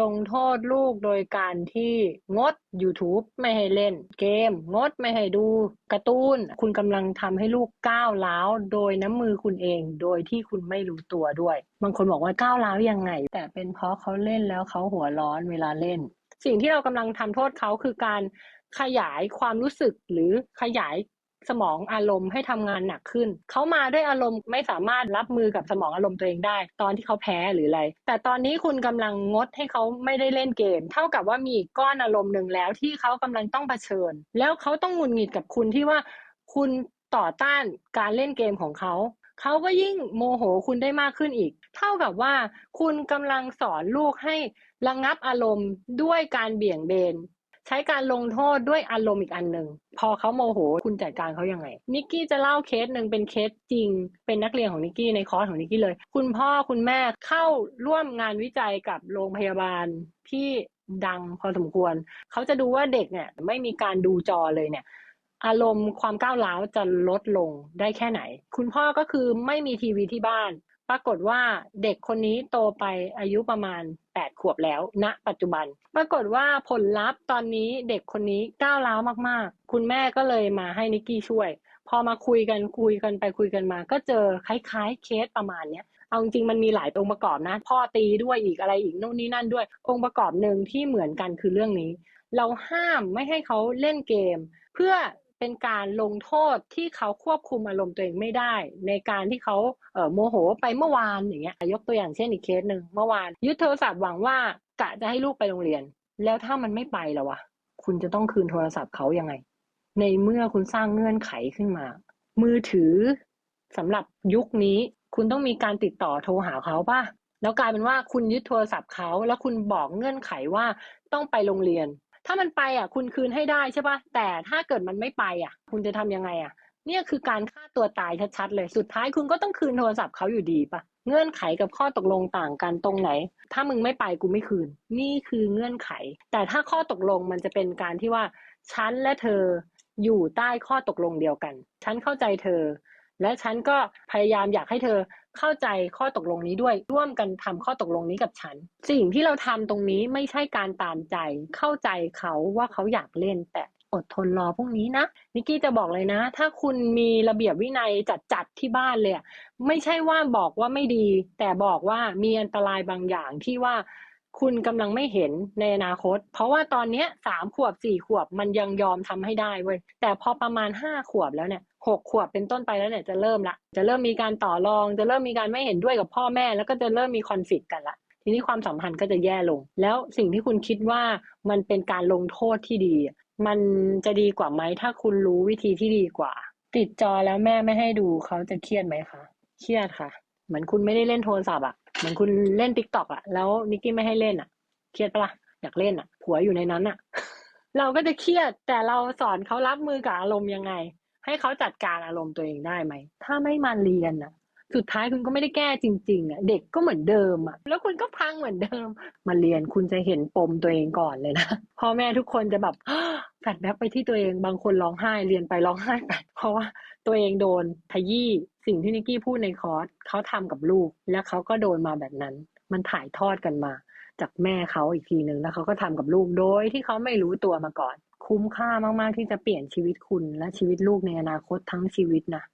ลงโทษลูกโดยการที่งด YouTube ไม่ให้เล่นเกม งดไม่ให้ดูการ์ตูน คุณกำลังทำให้ลูกก้าวร้าวโดยน้ำมือคุณเอง โดยที่คุณไม่รู้ตัวด้วย บางคนบอกว่าก้าวร้าวยังไง แต่เป็นเพราะเขาเล่นแล้วเขาหัวร้อนเวลาเล่น สิ่งที่เรากำลังทำโทษเขาคือการขยายความรู้สึกหรือขยาย สมองอารมณ์ให้ทำงานหนักขึ้น เขามาด้วยอารมณ์ไม่สามารถรับมือกับสมองอารมณ์ตัวเองได้ ตอนที่เขาแพ้หรืออะไร แต่ตอนนี้คุณกำลังงดให้เขาไม่ได้เล่นเกม เท่ากับว่ามีก้อนอารมณ์หนึ่งแล้วที่เขากำลังต้องเผชิญ แล้วเขาต้องหงุดหงิดกับคุณที่ว่าคุณต่อต้านการเล่นเกมของเขาเขาก็ยิ่งโมโหคุณได้มากขึ้นอีก เท่ากับว่าคุณกำลังสอนลูกให้ระงงับอารมณ์ด้วยการเบี่ยงเบน ใช้การลงโทษด้วยอารมณ์อีกอันหนึ่งพอเขาโมโหคุณจัดการเขายังไง นิกกี้จะเล่าเคสหนึ่งเป็นเคสจริง เป็นนักเรียนของนิกกี้ในคอร์สของนิกกี้เลย คุณพ่อคุณแม่เข้าร่วมงานวิจัยกับโรงพยาบาลที่ดังพอสมควร เขาจะดูว่าเด็กเนี่ยไม่มีการดูจอเลยเนี่ยอารมณ์ความก้าวร้าวจะลดลงได้แค่ไหน คุณพ่อก็คือไม่มีทีวีที่บ้าน ปรากฏว่าเด็กคนนี้โตไปอายุประมาณ 8 ขวบแล้วณปัจจุบัน ปรากฏว่าผลลัพธ์ตอนนี้เด็กคนนี้ก้าวร้าวมากๆ คุณแม่ก็เลยมาให้นิกกี้ช่วย พอมาคุยกันคุยกันไปคุยกันมา ก็เจอคล้ายๆเคสประมาณเนี้ยเอาจริงมันมีหลายองค์ประกอบนะ พ่อตีด้วยอีกอะไรอีกโน่นนี่นั่นด้วย องค์ประกอบหนึ่งที่เหมือนกันคือเรื่องนี้ เราห้ามไม่ให้เขาเล่นเกม เพื่อ เป็นการลงโทษที่เขาควบคุมอารมณ์ตัวเองไม่ได้ ในการที่เขาเออโมโหไปเมื่อวานอย่างเงี้ยยกตัวอย่างเช่นอีกเคสหนึ่งเมื่อวานยึดโทรศัพท์หวังว่ากะจะให้ลูกไปโรงเรียน แล้วถ้ามันไม่ไปแล้ววะคุณจะต้องคืนโทรศัพท์เขายังไง ในเมื่อคุณสร้างเงื่อนไขขึ้นมา มือถือสำหรับยุคนี้คุณต้องมีการติดต่อโทรหาเขาป่ะแล้วกลายเป็นว่าคุณยึดโทรศัพท์เขาแล้วคุณบอกเงื่อนไขว่าต้องไปโรงเรียน ถ้ามันไปอะ คุณคืนให้ได้ใช่ปะแต่ถ้าเกิดมันไม่ไปอะ คุณจะทำยังไงอะ เนี่ยคือการฆ่าตัวตายชัดๆเลย สุดท้ายคุณก็ต้องคืนโทรศัพท์เขาอยู่ดีปะเงื่อนไขกับข้อตกลงต่างกันตรงไหน ถ้ามึงไม่ไปกูไม่คืน นี่คือเงื่อนไข แต่ถ้าข้อตกลงมันจะเป็นการที่ว่าฉันและเธออยู่ใต้ข้อตกลงเดียวกัน ฉันเข้าใจเธอ และฉันก็พยายามอยากให้เธอ เข้าใจข้อตกลงนี้ด้วย ร่วมกันทำข้อตกลงนี้กับฉัน สิ่งที่เราทำตรงนี้ไม่ใช่การตามใจ เข้าใจเขาว่าเขาอยากเล่นแต่อดทนรอพวกนี้นะนิกกี้จะบอกเลยนะ ถ้าคุณมีระเบียบวินัยจัดจัดที่บ้านเลยไม่ใช่ว่าบอกว่าไม่ดี แต่บอกว่ามีอันตรายบางอย่างที่ว่า คุณกำลังไม่เห็นในอนาคต เพราะว่าตอนเนี้ยสามขวบสี่ขวบมันยังยอมทำให้ได้เว้ยแต่พอประมาณห้าขวบแล้วเนี่ยหกขวบเป็นต้นไปแล้วเนี่ยจะเริ่มละ จะเริ่มมีการต่อรอง จะเริ่มมีการไม่เห็นด้วยกับพ่อแม่ แล้วก็จะเริ่มมีคอนฟ lict กันละทีนี้ความสัมพันธ์ก็จะแย่ลง แล้วสิ่งที่คุณคิดว่ามันเป็นการลงโทษที่ดี มันจะดีกว่าไหมถ้าคุณรู้วิธีที่ดีกว่า ติดจอแล้วแม่ไม่ให้ดูเขาจะเครียดไหมคะเครียดค่ะ เหมือนคุณไม่ได้เล่นโทรศัพท์อะ เหมือนคุณเล่นติ๊กต็อกอะแล้วนิกกี้ไม่ให้เล่นอะเครียดปะล่ะอยากเล่นอะผัวอยู่ในนั้นอะเราก็จะเครียดแต่เราสอนเขารับมือกับอารมณ์ยังไง ให้เขาจัดการอารมณ์ตัวเองได้ไหม ถ้าไม่มาเรียนอะสุดท้ายคุณก็ไม่ได้แก้จริงๆอะเด็กก็เหมือนเดิมอะแล้วคุณก็พังเหมือนเดิม มาเรียนคุณจะเห็นปมตัวเองก่อนเลยนะพ่อแม่ทุกคนจะแบบแฟลชแบ็กไปที่ตัวเองบางคนร้องไห้เรียนไปร้องไห้ไปเพราะว่าตัวเองโดนขยี้สิ่งที่นิกกี้พูดในคอร์สเขาทำกับลูก แล้วเขาก็โดนมาแบบนั้น มันถ่ายทอดกันมา จากแม่เขาอีกทีหนึ่งแล้วเขาก็ทำกับลูกโดยที่เขาไม่รู้ตัวมาก่อน คุ้มค่ามากๆที่จะเปลี่ยนชีวิตคุณและชีวิตลูกในอนาคตทั้งชีวิตนะ